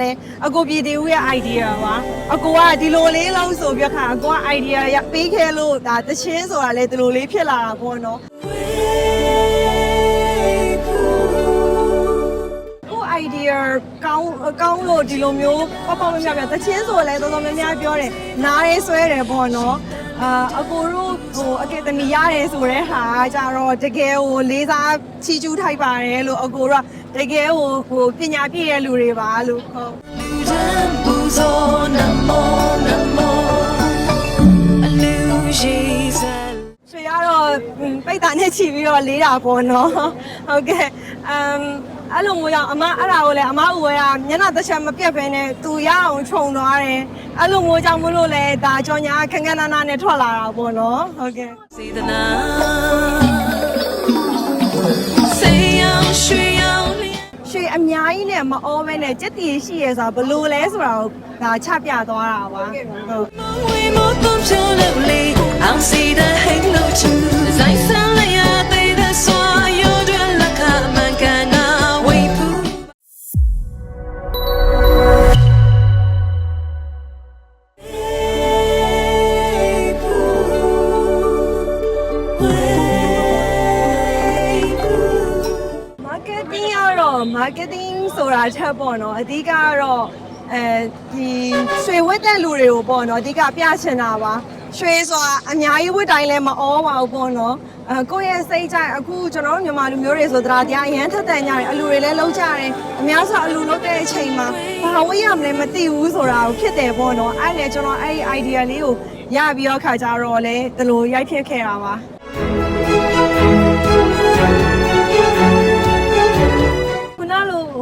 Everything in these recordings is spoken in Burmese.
လည်းအကိုပြည်သူရဲ့ idea ပါအကိုကဒီလိုလေးလုံးဆိုပြခါအကိုက idea ရပေးခဲ့လို့ဒါတချင်းဆိုတာလည်းဒီလိုလေးဖြစ်လာတာပေါ့နော်ကို idea ကောင်းကောင်းလို့ဒီလိုမျိုးပေါ့ပေါ့များများတချင်းဆိုလည်းတော်တော်များများပြောတယ်နားရဲဆွဲတယ်ပေါ့နော်အာအကိုတို့ဟိုအကယ်ဒမီရတယ်ဆိုတဲ့ဟာကြတော့တကယ်ဟိုလေးစားချီကျူးထိုက်ပါတယ်လို့အကိုတို့က တကယ်ဟိုဟိုပညာပြည့်တဲ့လူတွေပါလို့ဟုတ်ဆွေရတော့ပိတ်တာနဲ့ချီပြီးတော့လေးတာပေါ့နော်ဟုတ်ကဲ့အမ်အဲ့လိုမျိုးရောက်အမအဲ့ဒါကိုလည်းအမဦးဝဲကမျက်နှာတစ်ချက်မပြတ်ဘဲနဲ့သူရအောင်ခြုံသွားတယ်အဲ့လိုမျိုးကြောင့်မလို့လဲဒါကြောင့်ညာခက်ခက်နာနာနဲ့ထွက်လာတာပေါ့နော်ဟုတ်ကဲ့စေတနာ say I'm sure ရွှေအများကြီးနဲ့မအောမဲနဲ့စက်တီရှိရဲဆိုတာဘယ်လိုလဲဆိုတာကိုဒါချပြသွားတာပါဟုတ် marketing ဆိုတာချက်ပေါ့နော်အဓိကကတော့အဲဒီရွှေဝတ်တဲ့လူတွေကိုပေါ့နော်အဓိကပြချင်တာပါရွှေဆိုတာအများကြီးဝတ်တိုင်းလည်းမအောပါဘူးပေါ့နော်အဲကိုယ့်ရဲ့စိတ်ကြိုက်အခုကျွန်တော်တို့မြန်မာလူမျိုးတွေဆိုတရားတရားအရန်ထက်တန်ကြတယ်အလူတွေလည်းလုံးကြတယ်အများဆိုအလူလုံးတဲ့အချိန်မှာဘာဝတ်ရမလဲမသိဘူးဆိုတာကိုဖြစ်တယ်ပေါ့နော်အဲ့လေကျွန်တော်အဲ့ဒီ idea လေးကိုရပြီးတော့ခါကြတော့လေဒီလိုရိုက်ဖြစ်ခဲ့တာပါ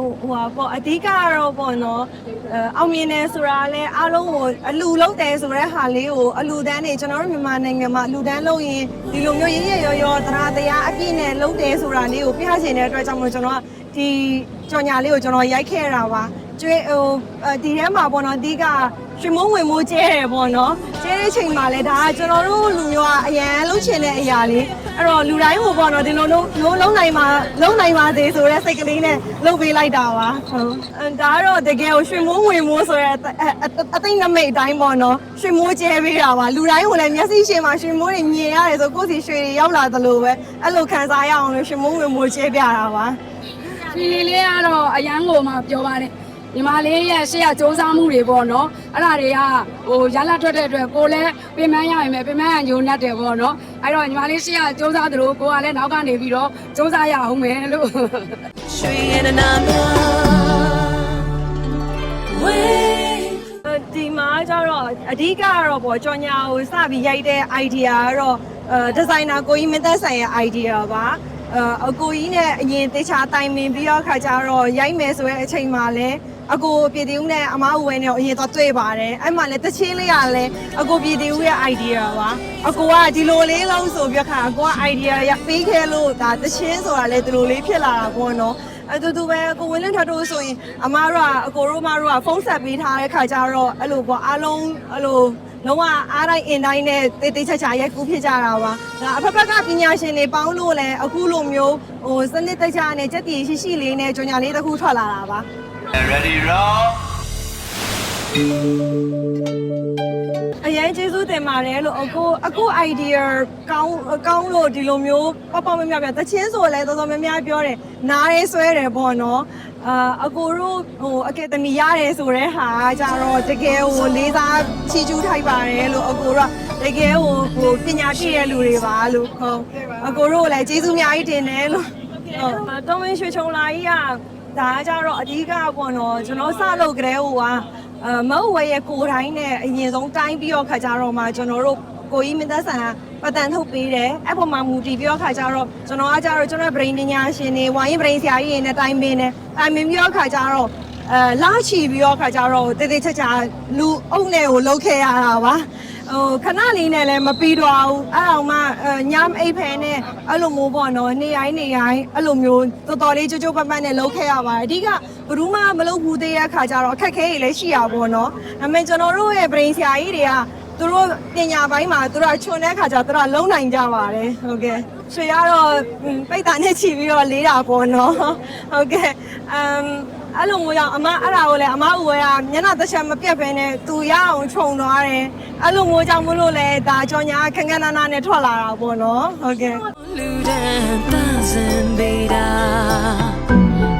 ဟိုဟိုပါပေါ့အဓိကကတော့ပေါ့နော်အဲအောင်မြင်တယ်ဆိုတာလည်းအားလုံးကိုအလူလုံးတယ်ဆိုတဲ့ဟာလေးကိုအလူတန်းနေကျွန်တော်တို့မြန်မာနိုင်ငံမှာအလူတန်းလုပ်ရင်ဒီလိုမျိုးရရရောရောသရာတရားအပြည့်နဲ့လုပ်တယ်ဆိုတာလေးကိုပြချင်တဲ့အတွက်ကြောင့်မို့ကျွန်တော်ကဒီကြော်ညာလေးကိုကျွန်တော်ရိုက်ခဲ့တာပါကျွေးဟိုအဲဒီထဲမှာပေါ့နော်အဓိကရွှေမုံဝင်မိုးကျဲတယ်ပေါ့နော် ကျဲတဲ့ချိန်မှာလည်းဒါကကျွန်တော်တို့လူမျိုးကအရန်လှုပ်ချင်တဲ့အရာလေးအဲ့တော့လူတိုင်းဟိုပေါ့နော်ဒီလိုလုံးလုံးလုံးနိုင်မှာလုံးနိုင်ပါသေးဆိုတဲ့စိတ်ကလေးနဲ့လုပ်ပေးလိုက်တာပါဟုတ်အဲဒါကတော့တကယ်ကိုရွှေမိုးဝင်မိုးဆိုရဲအသိနမိတ်အတိုင်းပေါ့နော်ရွှေမိုးကျဲပေးတာပါလူတိုင်းဟိုလည်းမျက်စိရှင်းမှာရွှေမိုးတွေမြင်ရတယ်ဆိုကိုယ့်စီရွှေတွေရောက်လာသလိုပဲအဲ့လိုခံစားရအောင်လို့ရွှေမိုးဝင်မိုးကျဲပြတာပါဒီလေးလေးကတော့အရန်ကိုမှပြောပါတယ် ညီမလေးရဲ့ရှေ့ကစူးစမ်းမှုတွေပေါ့နော်အဲ့ဒါတွေကဟိုရလာထွက်တဲ့အတွက်ကိုလည်းပင်ပန်းရရင်ပဲပင်ပန်းရညိုနေတယ်ပေါ့နော်အဲ့တော့ညီမလေးရှေ့ကစူးစမ်းသလိုကိုကလည်းနောက်ကနေပြီးတော့စူးစမ်းရအောင်မယ်လို့ရွှေရနာနာဝေးဒီမှာကျတော့အဓိကကတော့ပေါ့ကြော်ညာကိုစပြီးရိုက်တဲ့ idea ကတော့အဲဒီဇိုင်နာကိုကြီးမင်းသက်ဆိုင်ရဲ့ idea ပါအအကိုကြီးနဲ့အရင်တေချာတိုင်ပင်ပြီးတော့ခါကျတော့ရိုက်မယ်ဆိုတဲ့အချိန်မှာလည်း အကိုပြည်သူနဲ့အမအဝဲနဲ့အရင်တော့တွေ့ပါတယ်အဲ့မှာလည်းတချင်းလေးရလဲအကိုပြည်သူရဲ့ idea ပါအကိုကဒီလိုလေးလုံးဆိုပြခါအကိုက idea ရပေးခဲ့လို့ဒါတချင်းဆိုတာလည်းဒီလိုလေးဖြစ်လာတာပေါ့နော်အတူတူပဲကိုဝင်းလင်းထတို့ဆိုရင်အမားတို့ကအကိုတို့မတို့ကဖုန်းဆက်ပေးထားတဲ့ခါကျတော့အဲ့လိုပေါ့အားလုံးအဲ့လိုလုံးဝအားတိုင်းအင်တိုင်းနဲ့တေးသေးချာချာရိုက်ကူးဖြစ်ကြတာပါဒါအဖက်ဖက်ကပညာရှင်တွေပေါင်းလို့လည်းအခုလိုမျိုးဟိုစနစ်တကျနဲ့စက်တီရှိရှိလေးနဲ့ကြွညာလေးတစ်ခုထွက်လာတာပါ Ready, roll. အရင်ကျေးဇူးတင်ပါတယ်လို့အခုအခု idea ကောင်းကောင်းလို့ဒီလိုမျိုးပေါ့ပေါ့များများတချင်းဆိုလည်းတော်တော်များများပြောတယ်နားရဲဆွဲတယ်ပေါ့နော်အာအကိုတို့ဟိုအကယ်ဒမီရတယ်ဆိုတဲ့ဟာကကြတော့တကယ်ဟိုလေးစားချီကျူးထိုက်ပါတယ်လို့အကိုတို့ကတကယ်ဟိုဟိုပညာပြည့်တဲ့လူတွေပါလို့ဟုတ်အကိုတို့လည်းကျေးဇူးအများကြီးတင်တယ်လို့ဟုတ်တောင်းမင်းရွှေချုံလာကြီးက ဒါကကြတော့အဓိကပေါ့နော်ကျွန်တော်စလုပ်ကြတဲ့ဟိုကအမဟုတ်ဝဲရဲ့ကိုယ်တိုင်းနဲ့အရင်ဆုံးတိုင်းပြီးတော့ခါကြတော့မှကျွန်တော်တို့ကိုကြီးမင်းသက်ဆန်ကပတ်တန်ထုတ်ပေးတယ်အဲ့ပေါ်မှာမူတည်ပြီးတော့ခါကြတော့ကျွန်တော်ကကြတော့ကျွန်တော် brain ပညာရှင်တွေဝိုင်းရင် brain ဆရာကြီးတွေနဲ့တိုင်းပင်းတယ်တိုင်းပင်းပြီးတော့ခါကြတော့အဲလာချီပြီးတော့ခါကြတော့တေးသေးချာချာလူအုပ်နဲ့ကိုလှုပ်ခဲ့ရတာပါ ဟိုခဏလေးနဲ့လည်းမပြီးတော့ဘူးအဲ့အောင်မှညမအိပ်ဖဲနဲ့အဲ့လိုမျိုးပေါ့နော်နေတိုင်းနေတိုင်းအဲ့လိုမျိုးတော်တော်လေးကြိုးကြိုးပတ်ပတ်နဲ့လှုပ်ခဲ့ရပါတယ်အဓိကဘယ်သူမှမလုပ်ဘူးသေးတဲ့အခါကျတော့အခက်အခဲတွေလည်းရှိရပါဘောနော်ဒါပေမဲ့ကျွန်တော်တို့ရဲ့ brain ဆရာကြီးတွေကသူတို့ပညာပိုင်းမှာသူတို့ကချွန်တဲ့အခါကျတော့သူတို့ကလုံနိုင်ကြပါတယ်ဟုတ်ကဲ့ဆွေကတော့ပိတ်တာနဲ့ချီပြီးတော့လေးတာပေါ့နော်ဟုတ်ကဲ့အမ် အဲ့လိုမျိုးကြောင့်အမအဲ့ဒါကိုလည်းအမဦးဝဲကမျက်နှာတစ်ချက်မပြတ်ဘဲနဲ့သူရအောင်ခြုံသွားတယ်အဲ့လိုမျိုးကြောင့်မလို့လဲဒါကြောင့်ညာခန်းခန်းနာနာနဲ့ထွက်လာတာပေါ့နော်ဟုတ်ကဲ့လူတန်းတန်စင်ပေတာ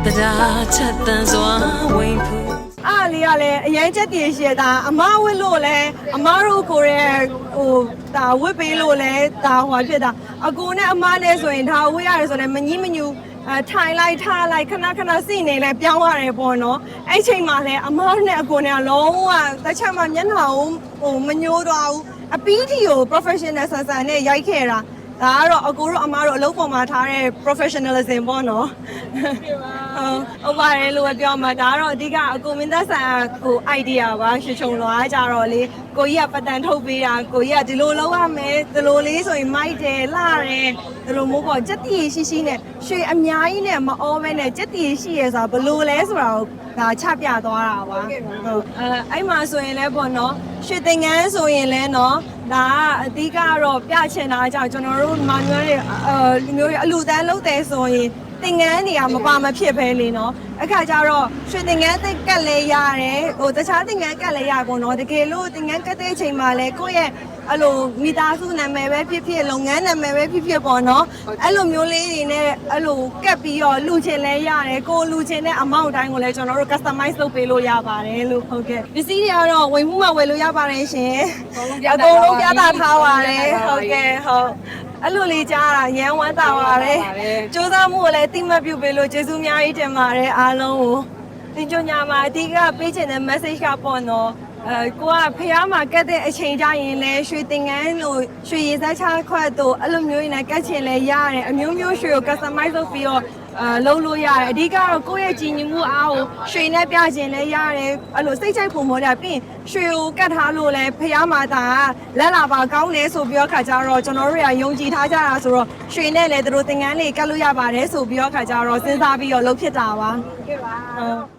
တရားချက်တန်စွာဝင်ဖူးအားလေးကလည်းအရင်ချက်တည်ရှိတာအမဝစ်လို့လဲအမတို့ကိုရဲ့ဟိုဒါဝစ်ပေးလို့လဲဒါဟိုဖြစ်တာအကူနဲ့အမနဲ့ဆိုရင်ဒါဝစ်ရတယ်ဆိုတော့မငီးမညူ အဲထိုင်လိုက်ထားလိုက်ခဏခဏစိနေလဲပြောင်းရတယ်ပေါ့နော်အဲ့ချိန်မှာလဲအမနဲ့အကူနဲ့လုံးဝတစ်ချက်မှမျက်နှာကိုဟိုမညိုးတော့ဘူးအပီးတီကို professional ဆန်ဆန်နဲ့ရိုက်ခဲ့တာ ဒါကတော့အကူတို့အမတို့အလုပ်ပေါ်မှာထားတဲ့ professionalism ပေါ့နော်ဟုတ်ဟုတ်ပါတယ်လို့ပဲပြောမှာဒါကတော့အဓိကအကူမင်းသက်ဆန်ဟို idea ပါရှချုံလွားကြတော့လေကိုကြီးကပတ်တန်ထုတ်ပေးတာကိုကြီးကဒီလိုလုပ်ရမယ်ဒီလိုလေးဆိုရင်မိုက်တယ်လှတယ်ဒီလိုမျိုးပေါ့စက်တီရှိရှိနဲ့ရွှေအများကြီးနဲ့မအောမဲနဲ့စက်တီရှိရဲဆိုတာဘယ်လိုလဲဆိုတာကိုဒါချပြသွားတာပါဟုတ်အဲအဲ့မှာဆိုရင်လည်းပေါ့နော်ရွှေသင်္ကန်းဆိုရင်လည်းနော် ဒါကအဓိကတော့ပြချင်တာကြောင့်ကျွန်တော်တို့မာမျိုးတွေအဲလူမျိုးတွေအလူတန်းလုပ်တယ်ဆိုရင်သင်ငန်းတွေကမပါမဖြစ်ပဲလေနော်အခါကျတော့ရွှေသင်ငန်းသက်ကတ်လဲရတယ်ဟိုတခြားသင်ငန်းကတ်လဲရပေါ့နော်တကယ်လို့သင်ငန်းကတ်တဲ့အချိန်မှာလဲကိုယ့်ရဲ့ အဲ့လိုမိသားစုနာမည်ပဲဖြစ်ဖြစ်လုပ်ငန်းနာမည်ပဲဖြစ်ဖြစ်ပေါ့နော်အဲ့လိုမျိုးလေးတွေနဲ့အဲ့လိုကတ်ပြီးတော့လူချင်လဲရတယ်ကိုယ်လူချင်တဲ့ amount တိုင်းကိုလည်းကျွန်တော်တို့ customize လုပ်ပေးလို့ရပါတယ်လို့ဟုတ်ကဲ့ပစ္စည်းတွေကတော့ဝယ်မှုမှဝယ်လို့ရပါတယ်ရှင်အကုန်လုံးပြသထားပါတယ်ဟုတ်ကဲ့ဟုတ်အဲ့လိုလေးကြားတာရမ်းဝမ်းသာပါတယ်စူးစမ်းမှုကိုလည်းတိမတ်ပြုပေးလို့ကျေးဇူးအများကြီးတင်ပါတယ်အားလုံးကိုဒီကြညာမှာအဓိကပေးချင်တဲ့ message ကပေါ့နော် အဲကိုကဖះမှာကတ်တဲ့အချိန်ကြရင်လဲရွှေတင်ငန်းလို့ရွှေရည်စားချခွက်တို့အဲ့လိုမျိုးနဲ့ကတ်ချင်လဲရတယ်အမျိုးမျိုးရွှေကို customize လုပ်ပြီးတော့အဲလုံးလို့ရတယ်အဓိကတော့ကိုယ့်ရဲ့ကြည်ညိုမှုအားကိုရွှေနဲ့ပြချင်လဲရတယ်အဲ့လိုစိတ်ချိုက်ပုံမောတာပြီးရင်ရွှေကိုကတ်ထားလို့လဲဖះမှာဒါကလက်လာပါကောင်းတယ်ဆိုပြီးတော့ခါကြတော့ကျွန်တော်တို့တွေကယုံကြည်ထားကြတာဆိုတော့ရွှေနဲ့လည်းသူတို့သင်ငန်းလေးကတ်လို့ရပါတယ်ဆိုပြီးတော့ခါကြတော့စဉ်းစားပြီးတော့လုပ်ဖြစ်တာပါဟုတ်ကဲ့ပါ